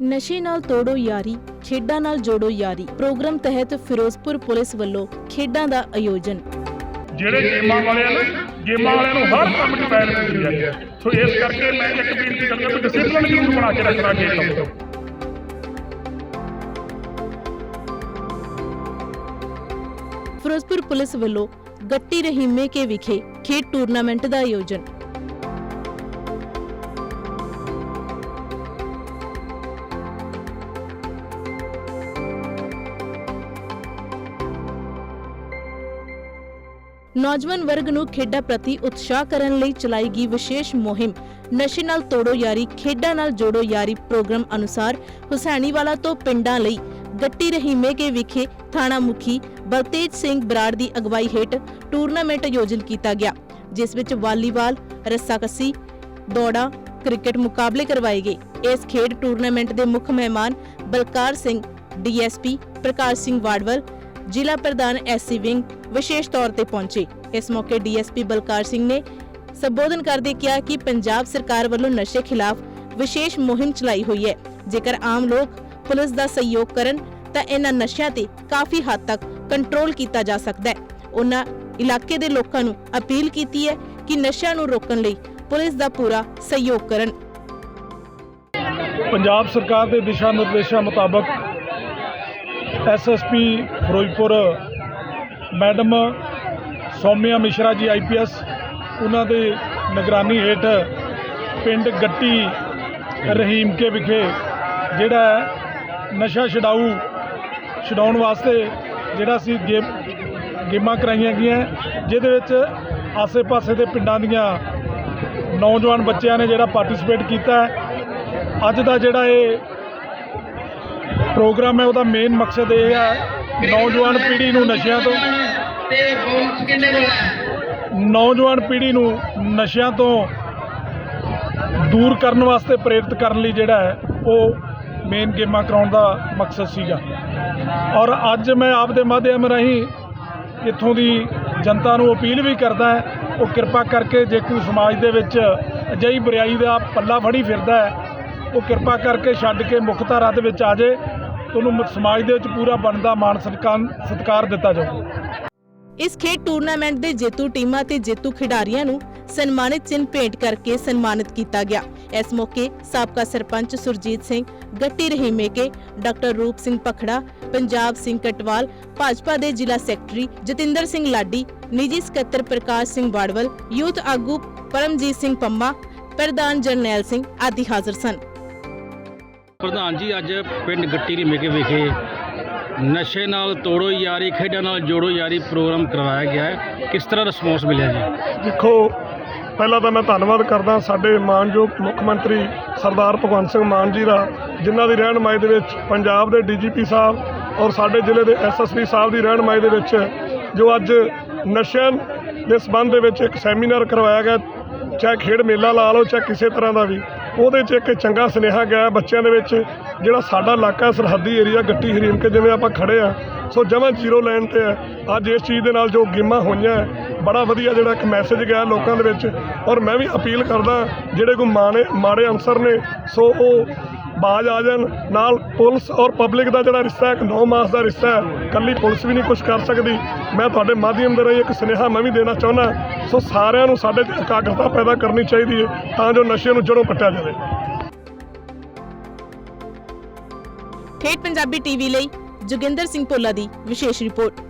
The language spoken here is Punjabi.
ਨਸ਼ੇ ਨਾਲ ਤੋੜੋ ਯਾਰੀ ਖੇਡਾਂ ਨਾਲ ਜੋੜੋ ਯਾਰੀ। ਪ੍ਰੋਗਰਾਮ ਤਹਿਤ ਫਿਰੋਜ਼ਪੁਰ ਪੁਲਿਸ ਵੱਲੋਂ ਖੇਡਾਂ ਦਾ ਆਯੋਜਨ। ਜਿਹੜੇ ਗੇਮਾਂ ਵਾਲੇ ਆ ਨਾ ਗੇਮਾਂ ਵਾਲਿਆਂ ਨੂੰ ਹਰ ਕੰਮ 'ਚ ਬੈਨ ਮਿਲਦੀ ਹੈ। ਸੋ ਇਸ ਕਰਕੇ ਮੈਂ ਇੱਕ ਬੇਨਤੀ ਕਰਦਾ ਕਿ ਡਿਸਪਲਿਨ ਜ਼ਰੂਰ ਬਣਾ ਕੇ ਰੱਖਣਾ ਚਾਹੀਦਾ ਫਿਰੋਜ਼ਪੁਰ ਪੁਲਿਸ ਵੱਲੋਂ ਗੱਟੀ ਰਹੀਮੇ ਕੇ ਵਿਖੇ ਖੇਡ ਟੂਰਨਾਮੈਂਟ ਦਾ ਆਯੋਜਨ। ਨੌਜਵਾਨ ਵਰਗ ਨੂੰ ਖੇਡਾਂ ਪ੍ਰਤੀ ਉਤਸ਼ਾਹ ਕਰਨ ਲਈ ਚਲਾਈ ਗਈ ਵਿਸ਼ੇਸ਼ ਮੁਹਿੰਮ, ਨਸ਼ੇ ਨਾਲ ਤੋੜੋ ਯਾਰੀ, ਖੇਡਾਂ ਨਾਲ ਜੋੜੋ ਯਾਰੀ ਪ੍ਰੋਗਰਾਮ ਅਨੁਸਾਰ ਹੁਸੈਨੀਵਾਲਾ ਤੋਂ ਪਿੰਡਾਂ ਲਈ ਗੱਟੀ ਰਹੀਮੇ ਕੇ ਵਿਖੇ ਥਾਣਾ ਮੁਖੀ ਬਲਤੇਜ ਸਿੰਘ ਬਰਾੜ ਦੀ ਅਗਵਾਈ ਹੇਠ ਟੂਰਨਾਮੈਂਟ ਆਯੋਜਨ ਕੀਤਾ ਗਿਆ, ਜਿਸ ਵਿੱਚ ਵਾਲੀਬਾਲ, ਰੱਸਾਕੱਸੀ, ਦੌੜਾਂ, ਕ੍ਰਿਕਟ ਮੁਕਾਬਲੇ ਕਰਵਾਏ ਗਏ। ਇਸ ਖੇਡ ਟੂਰਨਾਮੈਂਟ ਦੇ ਮੁੱਖ ਮਹਿਮਾਨ ਬਲਕਾਰ ਸਿੰਘ, ਡੀਐਸਪੀ ਪ੍ਰਕਾਸ਼ ਸਿੰਘ ਵਾੜਵਲ ਜ਼ਿਲ੍ਹਾ ਪ੍ਰਧਾਨ ਐਸਸੀ ਵਿੰਗ ਵਿਸ਼ੇਸ਼ ਤੌਰ ਤੇ ਪਹੁੰਚੇ। ਇਸ ਮੌਕੇ ਡੀਐਸਪੀ ਬਲਕਾਰ ਸਿੰਘ ਨੇ ਸੰਬੋਧਨ ਕਰਦੇ ਕਿਹਾ ਕਿ ਪੰਜਾਬ ਸਰਕਾਰ ਵੱਲੋਂ ਨਸ਼ੇ ਖਿਲਾਫ ਵਿਸ਼ੇਸ਼ ਮੁਹਿੰਮ ਚਲਾਈ ਹੋਈ ਹੈ। ਜੇਕਰ ਆਮ ਲੋਕ ਪੁਲਿਸ ਦਾ ਸਹਿਯੋਗ ਕਰਨ, ਤਾਂ ਇਹਨਾਂ ਨਸ਼ਿਆਂ ਤੇ ਕਾਫੀ ਹੱਦ ਤੱਕ ਕੰਟਰੋਲ ਕੀਤਾ ਜਾ ਸਕਦਾ ਹੈ। ਉਹਨਾਂ ਇਲਾਕੇ ਦੇ ਲੋਕਾਂ ਨੂੰ ਅਪੀਲ ਕੀਤੀ ਹੈ ਕਿ ਨਸ਼ਿਆਂ ਨੂੰ ਰੋਕਣ ਲਈ ਪੁਲਿਸ ਦਾ ਪੂਰਾ ਸਹਿਯੋਗ ਕਰਨ। ਪੰਜਾਬ ਸਰਕਾਰ ਦੇ ਦਿਸ਼ਾ ਨਿਰਦੇਸ਼ਾਂ ਮੁਤਾਬਕ SSP Ferozepur madam Saumya Mishra ji IPS ਉਹਨਾਂ ਦੇ ਨਿਗਰਾਨੀ ਹੇਠ ਪਿੰਡ ਗੱਟੀ ਰਹੀਮ ਕੇ ਵਿਖੇ ਜਿਹੜਾ ਨਸ਼ਾ ਛਡਾਊ ਛਡਾਉਣ ਵਾਸਤੇ ਜਿਹੜਾ ਸੀ ਗੇਮ ਗੇਮਾਂ ਕਰਾਈਆਂ ਗਈਆਂ, ਜਿਹਦੇ ਵਿੱਚ ਆਸੇ-ਪਾਸੇ ਦੇ ਪਿੰਡਾਂ ਦੀਆਂ ਨੌਜਵਾਨ ਬੱਚਿਆਂ ਨੇ ਜਿਹੜਾ ਪਾਰਟਿਸਿਪੇਟ ਕੀਤਾ ਅੱਜ ਦਾ ਜਿਹੜਾ ਇਹ ਪ੍ਰੋਗਰਾਮ ਹੈ ਉਹਦਾ ਮੇਨ ਮਕਸਦ ਇਹ ਹੈ ਨੌਜਵਾਨ ਪੀੜ੍ਹੀ ਨੂੰ ਨਸ਼ਿਆਂ ਤੋਂ ਤੇ ਬੌਕਸ ਕਿੰਨੇ ਹੈ ਨੌਜਵਾਨ ਪੀੜ੍ਹੀ ਨੂੰ ਨਸ਼ਿਆਂ ਤੋਂ ਦੂਰ ਕਰਨ ਵਾਸਤੇ ਪ੍ਰੇਰਿਤ ਕਰਨ ਲਈ ਜਿਹੜਾ ਹੈ ਉਹ ਮੇਨ ਗੇਮਾਂ ਕਰਾਉਣ ਦਾ ਮਕਸਦ ਸੀਗਾ। ਔਰ ਅੱਜ ਮੈਂ ਆਪ ਦੇ ਮਾਧਿਅਮ ਰਾਹੀਂ ਇੱਥੋਂ ਦੀ ਜਨਤਾ ਨੂੰ ਅਪੀਲ ਵੀ ਕਰਦਾ ਉਹ ਕਿਰਪਾ ਕਰਕੇ ਜੇ ਕੋਈ ਸਮਾਜ ਦੇ ਵਿੱਚ ਅਜਿਹੀ ਬੁਰਾਈ ਦਾ ਪੱਲਾ ਫੜੀ ਫਿਰਦਾ ਹੈ ਉਹ ਕਿਰਪਾ ਕਰਕੇ ਛੱਡ ਕੇ ਮੁੱਖ ਧਾਰਾ ਦੇ ਵਿੱਚ ਆ ਜੇ ਤੇ ਸਮਾਜ ਦੇ ਵਿੱਚ ਪੂਰਾ ਬਣਦਾ ਮਾਣ ਸਤਿਕਾਰ ਦਿੱਤਾ ਜਾਊ। ਇਸ ਖੇਡ ਟੂਰਨਾਮੈਂਟ ਦੇ ਜੇਤੂ ਟੀਮਾਂ ਤੇ ਜੇਤੂ ਖਿਡਾਰੀਆਂ ਨੂੰ ਸਨਮਾਨਿਤ ਚਿੰਨ੍ਹ ਭੇਂਟ ਕਰਕੇ ਸਨਮਾਨਿਤ ਕੀਤਾ ਗਿਆ। ਇਸ ਮੌਕੇ ਸਾਬਕਾ ਸਰਪੰਚ ਸੁਰਜੀਤ ਸਿੰਘ, ਗੱਟੀ ਰਹੀਮੇਕੇ ਡਾਕਟਰ ਰੂਪ ਸਿੰਘ ਪਖੜਾ, ਪੰਜਾਬ ਸਿੰਘ ਕਟਵਾਲ, ਭਾਜਪਾ ਦੇ ਜ਼ਿਲ੍ਹਾ ਸੈਕਟਰੀ ਜਤਿੰਦਰ ਸਿੰਘ ਲਾਡੀ, ਨਿੱਜੀ ਸਕੱਤਰ ਪ੍ਰਕਾਸ਼ ਸਿੰਘ ਬਾੜਵਲ, ਯੂਥ ਆਗੂ ਪਰਮਜੀਤ ਸਿੰਘ ਪੰਮਾ, ਪ੍ਰਧਾਨ ਜਰਨੈਲ ਸਿੰਘ ਆਦਿ ਹਾਜ਼ਰ ਸਨ। ਪ੍ਰਧਾਨ ਜੀ, ਅੱਜ ਪਿੰਡ ਗੱਟੀ ਦੀ ਮੇਕੇ ਵਿਖੇ ਨਸ਼ੇ ਨਾਲ ਤੋੜੋ ਯਾਰੀ, ਖੇਡਾਂ ਨਾਲ ਜੋੜੋ ਯਾਰੀ ਪ੍ਰੋਗਰਾਮ ਕਰਵਾਇਆ ਗਿਆ ਹੈ। ਕਿਸ ਤਰ੍ਹਾਂ ਰਿਸਪੌਂਸ ਮਿਲਿਆ ਜੀ? ਦੇਖੋ, ਪਹਿਲਾਂ ਤਾਂ ਮੈਂ ਧੰਨਵਾਦ ਕਰਦਾ ਸਾਡੇ ਮਾਨਯੋਗ ਮੁੱਖ ਮੰਤਰੀ ਸਰਦਾਰ ਭਗਵੰਤ ਸਿੰਘ ਮਾਨ ਜੀ ਦਾ, ਜਿਨ੍ਹਾਂ ਦੀ ਰਹਿਨਮਾਈ ਦੇ ਵਿੱਚ ਪੰਜਾਬ ਦੇ ਡੀਜੀਪੀ ਸਾਹਿਬ ਔਰ ਸਾਡੇ ਜ਼ਿਲ੍ਹੇ ਦੇ ਐਸਐਸਪੀ ਸਾਹਿਬ ਦੀ ਰਹਿਨਮਾਈ ਦੇ ਵਿੱਚ, ਜੋ ਅੱਜ ਨਸ਼ਿਆਂ ਦੇ ਸੰਬੰਧ ਦੇ ਵਿੱਚ ਇੱਕ ਸੈਮੀਨਾਰ ਕਰਵਾਇਆ ਗਿਆ, ਚਾਹੇ ਖੇਡ ਮੇਲਾ ਲਾ ਲਓ, ਚਾਹੇ ਕਿਸੇ ਤਰ੍ਹਾਂ ਦਾ ਵੀ। ਉਹਦੇ 'ਚ ਇੱਕ ਚੰਗਾ ਸੁਨੇਹਾ ਗਿਆ ਬੱਚਿਆਂ ਦੇ ਵਿੱਚ, ਜਿਹੜਾ ਸਾਡਾ ਇਲਾਕਾ ਸਰਹੱਦੀ ਏਰੀਆ, ਗੱਟੀ ਹਰੀਮ ਕੇ ਜਿਵੇਂ ਆਪਾਂ ਖੜੇ ਆ। ਸੋ ਜਮਾਂ ਜ਼ੀਰੋ ਲਾਈਨ ਤੇ ਹੈ। ਅੱਜ ਇਸ ਚੀਜ਼ ਦੇ ਨਾਲ ਜੋ ਗੇਮਾਂ ਹੋਈਆਂ ਬੜਾ ਵਧੀਆ ਜਿਹੜਾ ਇੱਕ ਮੈਸੇਜ ਗਿਆ ਲੋਕਾਂ ਦੇ ਵਿੱਚ। ਔਰ ਮੈਂ ਵੀ ਅਪੀਲ ਕਰਦਾ, ਜਿਹੜੇ ਕੋਈ ਮਾੜੇ ਮਾੜੇ ਅਨਸਰ ਨੇ, ਸੋ ਉਹ ਬਾਜ ਆ ਜਾਣ। ਨਾਲ ਪੁਲਿਸ ਔਰ ਪਬਲਿਕ ਦਾ ਜਿਹੜਾ ਰਿਸ਼ਤਾ ਹੈ, ਇੱਕ ਨੌ ਮਾਸ ਦਾ ਰਿਸ਼ਤਾ ਹੈ। ਕੱਲੀ ਪੁਲਿਸ ਵੀ ਨਹੀਂ ਕੁਝ ਕਰ ਸਕਦੀ। ਮੈਂ ਤੁਹਾਡੇ ਮਾਧਿਅਮ ਦੇ ਰਾਹੀਂ ਇੱਕ ਸੁਨੇਹਾ ਮੈਂ ਵੀ ਦੇਣਾ ਚਾਹੁੰਦਾ ਸੋ ਸਾਰਿਆਂ ਨੂੰ ਸਾਡੇ 'ਚ ਇਕਾਗਰਤਾ ਪੈਦਾ ਕਰਨੀ ਚਾਹੀਦੀ ਹੈ, ਤਾਂ ਜੋ ਨਸ਼ੇ ਨੂੰ ਜੜੋਂ ਪੱਟਿਆ ਜਾਵੇ। ਖੇਡ ਪੰਜਾਬੀ ਟੀਵੀ ਲਈ ਜੋਗਿੰਦਰ ਸਿੰਘ ਭੋਲਾ ਦੀ ਵਿਸ਼ੇਸ਼ ਰਿਪੋਰਟ।